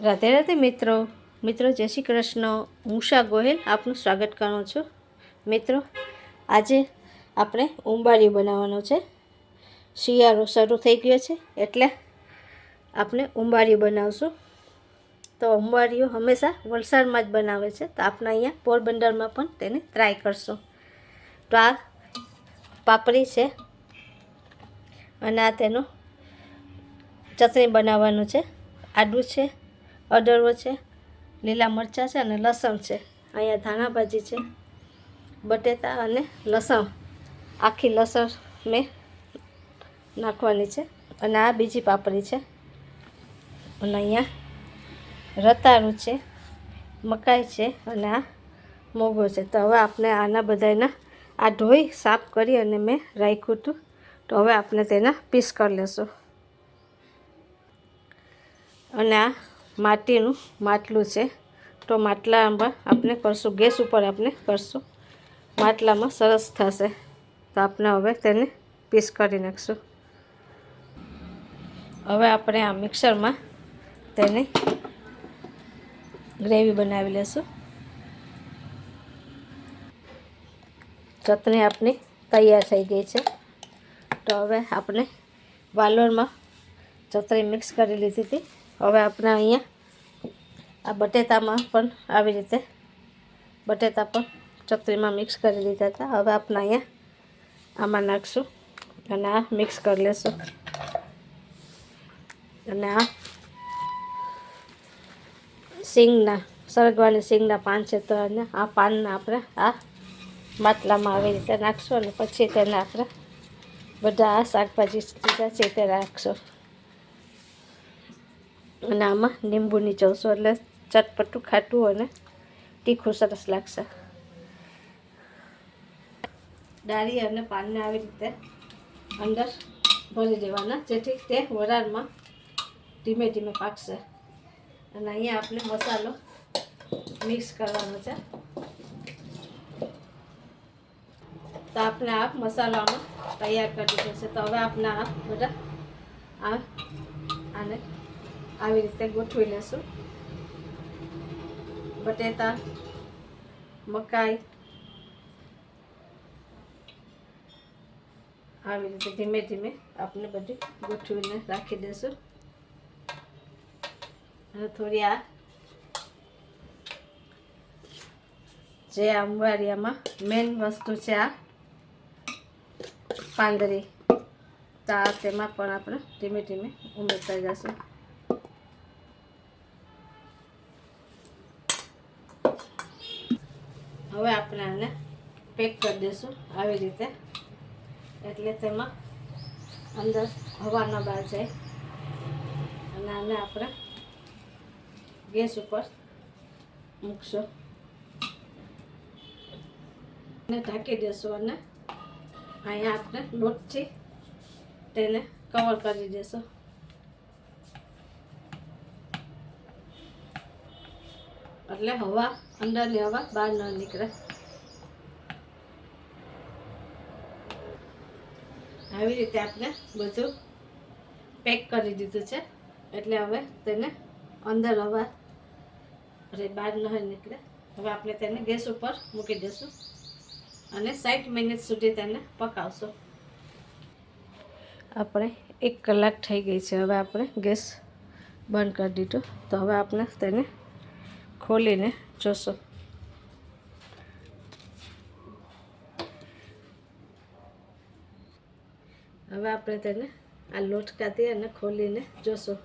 રાધે રાધે મિત્રો. મિત્રો, જય શ્રી કૃષ્ણ. ઉષા ગોહિલ, આપનું સ્વાગત કરું છું. મિત્રો, આજે આપણે ઉંબાડિયું બનાવવાનું છે. શિયાળો શરૂ થઈ ગયો છે, એટલે આપણે ઉંબાડિયું બનાવશું. તો ઉંબાડિયું હંમેશા વલસાડમાં જ બનાવે છે, તો આપણે અહીંયા પોરબંદરમાં પણ તેને ટ્રાય કરશું. તો આ પાપડી છે અને આ તેનું ચટણી બનાવવાનું છે. આડું છે અડરવો છે, લીલા મરચાં છે અને લસણ છે. અહીંયા ધાણા ભાજી છે, બટેટા અને લસણ. આખી લસણ મેં નાખવાની છે અને આ બીજી પાપડી છે. અને અહીંયા રતાળું છે, મકાઈ છે અને આ મોગો છે. તો હવે આપણે આના બધાના આ ધોઈ સાફ કરી અને મેં રાખ્યું હતું. તો હવે આપણે તેના પીસ કરી લેશું. અને આ માટીનું માટલું છે. તો માટલામાં આપણે કરશું. ગેસ ઉપર આપણે કરશું. માટલામાં સરસ થશે. તો આપણે હવે તેને પીસ કરી નાખશું. હવે આપણે આ મિક્સરમાં તેને ગ્રેવી બનાવી લેશું. ચટણી આપણી તૈયાર થઈ ગઈ છે. તો હવે આપણે વાલોરમાં ચટણી મિક્સ કરી લીધી હતી. હવે આપણે અહીંયા આ બટેટામાં પણ આવી રીતે બટેટા પણ ચકરીમાં મિક્સ કરી દીધા હતા. હવે આપણે અહીંયા આમાં નાખશું અને આ મિક્સ કરી લેશું. અને આ સિંગના સરગવાની સિંગના પાન છે તો અને આ પાનના આપણે આ માટલામાં આવી રીતે નાખશું અને પછી તેને આપણે બધા આ શાકભાજી લીધા છે તે રાખશું. અને આમાં લીંબુ નીચવશું એટલે ચટપટું ખાટું અને તીખું સરસ લાગશે. ડાળી અને પાનને આવી રીતે અંદર ભરી દેવાના, જેથી તે વરાળમાં ધીમે ધીમે પાકશે. અને અહીંયા આપણે મસાલો મિક્સ કરવાનો છે. તો આપણે આ મસાલો આમાં તૈયાર કરી દીધો છે. તો હવે આપણે આ બધા આ આને આવી રીતે ગોઠવી લેશું. બટેટા, મકાઈ આવી રીતે ધીમે ધીમે આપણે બધું ગોઠવીને રાખી દઈશું અને થોડી આ જે અંબારિયામાં મેઇન વસ્તુ છે આ પાંદરી, તો તેમાં પણ આપણે ધીમે ધીમે ઉમેરતા જશું. હવે આપણે આને પેક કરી દઈશું આવી રીતે. એટલે તેમાં અંદર હવા ન બહાર જાય. અને આને આપણે ગેસ ઉપર મૂકશું. અને ઢાંકી દઈશું અને અહીંયા આપણે લોટથી તેને કવર કરી દઈશું એટલે હવા, અંદરની હવા બહાર ન નીકળે. આવી રીતે આપણે બધું પેક કરી દીધું છે. એટલે હવે તેને અંદર હવા અરે બહાર ન નીકળે. હવે આપણે તેને ગેસ ઉપર મૂકી દઈશું અને સાઠ મિનિટ સુધી તેને પકાવશું. આપણે એક કલાક થઈ ગઈ છે. હવે આપણે ગેસ બંધ કરી દીધો. તો હવે આપણે તેને ખોલીને જોશો હવે આપણે તેને આ લોટકાથી એને ખોલીને જોશું.